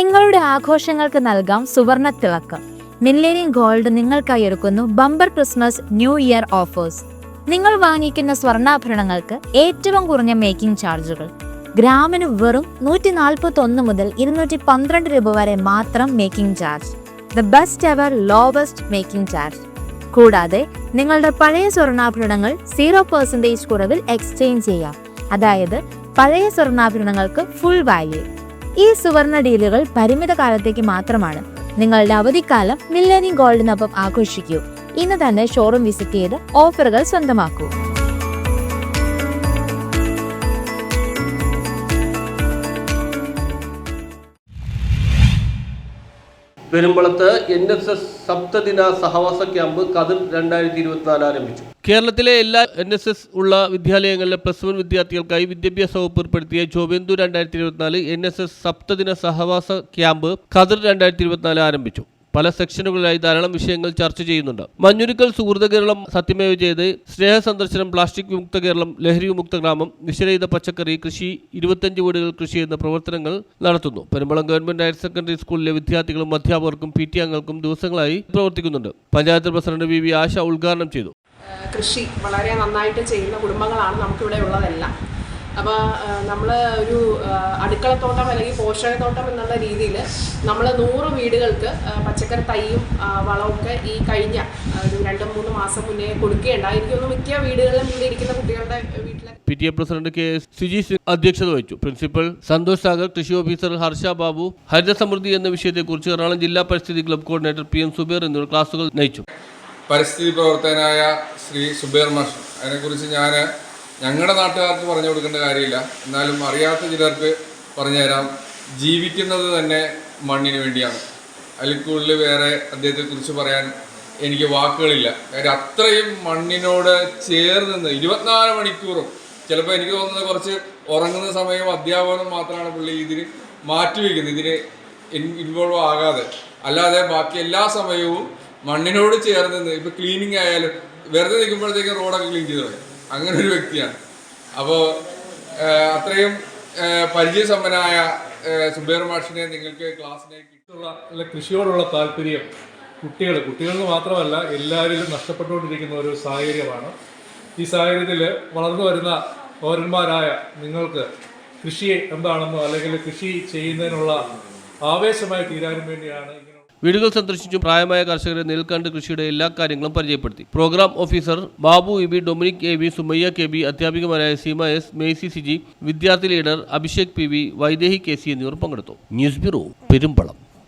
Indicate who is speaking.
Speaker 1: നിങ്ങളുടെ ആഘോഷങ്ങൾക്ക് നൽകാം സുവർണ തിളക്കം. മില്ലേനിയം ഗോൾഡ് നിങ്ങൾക്കായി ഒരുക്കുന്നു bumper Christmas New Year offers. നിങ്ങൾ വാങ്ങിക്കുന്ന സ്വർണാഭരണങ്ങൾക്ക് ഏറ്റവും കുറഞ്ഞ മേക്കിംഗ് ചാർജുകൾ. ഗ്രാമിന് വെറും നൂറ്റി നാൽപ്പത്തി ഒന്ന് മുതൽ ഇരുന്നൂറ്റി പന്ത്രണ്ട് രൂപ വരെ മാത്രം making charge. The best ever lowest making charge കൂടാതെ നിങ്ങളുടെ പഴയ സ്വർണാഭരണങ്ങൾ സീറോ പെർസെന്റേജ് കുറവിൽ എക്സ്ചേഞ്ച് ചെയ്യാം. അതായത് പഴയ സ്വർണാഭരണങ്ങൾക്ക് ഫുൾ വാല്യൂ ഈ സുവർണ ഡീലുകൾ പരിമിത കാലത്തേക്ക് മാത്രമാണ്. നിങ്ങളുടെ അവധിക്കാലം മില്ലേനിയം ഗോൾഡിനൊപ്പം ആഘോഷിക്കൂ. ഇന്ന് തന്നെ ഷോറൂം വിസിറ്റ് ചെയ്ത് ഓഫറുകൾ സ്വന്തമാക്കൂ.
Speaker 2: പെരുമ്പളത്ത് എൻ എസ് എസ് സപ്തദിന സഹവാസ ക്യാമ്പ് കതിർ രണ്ടായിരത്തി ഇരുപത്തിനാല് ആരംഭിച്ചു. കേരളത്തിലെ എല്ലാ എൻ എസ് എസ് ഉള്ള വിദ്യാലയങ്ങളിലെ പ്ലസ് വൺ വിദ്യാർത്ഥികൾക്കായി വിദ്യാഭ്യാസ വകുപ്പ് ഏർപ്പെടുത്തിയ ജോബേന്ദു രണ്ടായിരത്തി ഇരുപത്തിനാല് എൻ എസ് എസ് സപ്തദിന സഹവാസ ക്യാമ്പ് കതിർ രണ്ടായിരത്തി ഇരുപത്തിനാല് ആരംഭിച്ചു. പല സെക്ഷനുകളിലായി ധാരാളം വിഷയങ്ങൾ ചർച്ച ചെയ്യുന്നുണ്ട്. മഞ്ഞുരുക്കൽ സുഹൃത കേരളം സത്യമേവ് ചെയ്ത് സ്നേഹ സന്ദർശനം പ്ലാസ്റ്റിക് വിമുക്ത കേരളം ലഹരി വിമുക്ത ഗ്രാമം വിഷരഹിത പച്ചക്കറി കൃഷി ഇരുപത്തഞ്ച് വീടുകൾ കൃഷി എന്ന പ്രവർത്തനങ്ങൾ നടത്തുന്നു. പെരുമ്പളം ഗവൺമെന്റ് ഹയർ സെക്കൻഡറി സ്കൂളിലെ വിദ്യാർത്ഥികളും അധ്യാപകർക്കും പി ടി അംഗങ്ങൾക്കും ദിവസങ്ങളായി പ്രവർത്തിക്കുന്നുണ്ട്. Panchayat president V V Asha ഉദ്ഘാടനം ചെയ്തു.
Speaker 3: കൃഷി വളരെ നന്നായിട്ട് ചെയ്യുന്ന കുടുംബങ്ങളാണ് നമുക്കിവിടെ ഉള്ളതെല്ലാം. അപ്പോൾ നമ്മൾ ഒരു അടുക്കളത്തോട്ടം അല്ലെങ്കിൽ പോഷകത്തോട്ടം എന്നുള്ള രീതിയിൽ നമ്മൾ നൂറ് വീടുകൾക്ക് പച്ചക്കറി തൈയും വളമൊക്കെ ഈ കഴിഞ്ഞ ഒരു രണ്ട് മൂന്ന് മാസം മുന്നേ കൊടുക്കുകയുണ്ടായി എനിക്ക് തോന്നുന്നു മിക്ക വീടുകളിലും ഇവിടെ ഇരിക്കുന്ന കുട്ടികളുടെ വീട്ടിലെ
Speaker 2: P T A president K S Suji Singh അധ്യക്ഷത വഹിച്ചു. പ്രിൻസിപ്പൽ സന്തോഷ് സാഗർ കൃഷി ഓഫീസർ ഹർഷ ബാബു ഹരിത സമൃദ്ധി എന്ന വിഷയത്തെക്കുറിച്ച് എറണാകുളം ജില്ലാ പരിസ്ഥിതി club coordinator P M Zubair എന്നിവർ ക്ലാസുകൾ നയിച്ചു.
Speaker 4: പരിസ്ഥിതി പ്രവർത്തകനായ ശ്രീ സുബേർ മാഷ് അതിനെക്കുറിച്ച് ഞാൻ ഞങ്ങളുടെ നാട്ടുകാർക്ക് പറഞ്ഞു കൊടുക്കേണ്ട കാര്യമില്ല. എന്നാലും അറിയാത്ത ചിലർക്ക് പറഞ്ഞു തരാം ജീവിക്കുന്നത് തന്നെ മണ്ണിന് വേണ്ടിയാണ്. അതിൽ വേറെ വേറെ അദ്ദേഹത്തെക്കുറിച്ച് പറയാൻ എനിക്ക് വാക്കുകളില്ല. കാര്യം അത്രയും മണ്ണിനോട് ചേർന്ന് നിന്ന് ഇരുപത്തിനാല് മണിക്കൂറും ചിലപ്പോൾ എനിക്ക് തോന്നുന്നത് കുറച്ച് ഉറങ്ങുന്ന സമയം അധ്യാപനം മാത്രമാണ് പുള്ളി ഇതിന് മാറ്റിവെക്കുന്നത്. ഇതിന് ഇൻവോൾവ് ആകാതെ. അല്ലാതെ ബാക്കി എല്ലാ സമയവും മണ്ണിനോട് ചേർന്ന് നിന്ന് ക്ലീനിങ് ആയാലും വെറുതെ നിൽക്കുമ്പോഴത്തേക്കും റോഡൊക്കെ ക്ലീൻ ചെയ്ത് കളയും. അങ്ങനെ ഒരു വ്യക്തിയാണ് അപ്പോൾ അത്രയും പരിചയസമ്പന്നനായ സുബേർ മാഷിനെ നിങ്ങൾക്ക് ക്ലാസ്സിലേക്ക്
Speaker 5: കൃഷിയോടുള്ള താല്പര്യം കുട്ടികൾ കുട്ടികളിൽ മാത്രമല്ല എല്ലാവരിലും നഷ്ടപ്പെട്ടുകൊണ്ടിരിക്കുന്ന ഒരു സാഹചര്യമാണ്. ഈ സാഹചര്യത്തിൽ വളർന്നു വരുന്ന പൗരന്മാരായ നിങ്ങൾക്ക് കൃഷി എന്താണെന്നോ അല്ലെങ്കിൽ കൃഷി ചെയ്യുന്നതിനുള്ള ആവേശമായി തീരാനും വേണ്ടിയാണ് ഇങ്ങനെ
Speaker 2: വീടുകൾ സന്ദർശിച്ചു പ്രായമായ കർഷകരെ നേരിൽ കൃഷിയുടെ എല്ലാ കാര്യങ്ങളും പരിചയപ്പെടുത്തി. Program officer Babu E B Dominic A B Sumayya K B അധ്യാപികമാരായ Seema S Maisy Siji വിദ്യാർത്ഥി leader Abhishek P V Vaidehi K C എന്നിവർ പങ്കെടുത്തു. News bureau Perumbalam.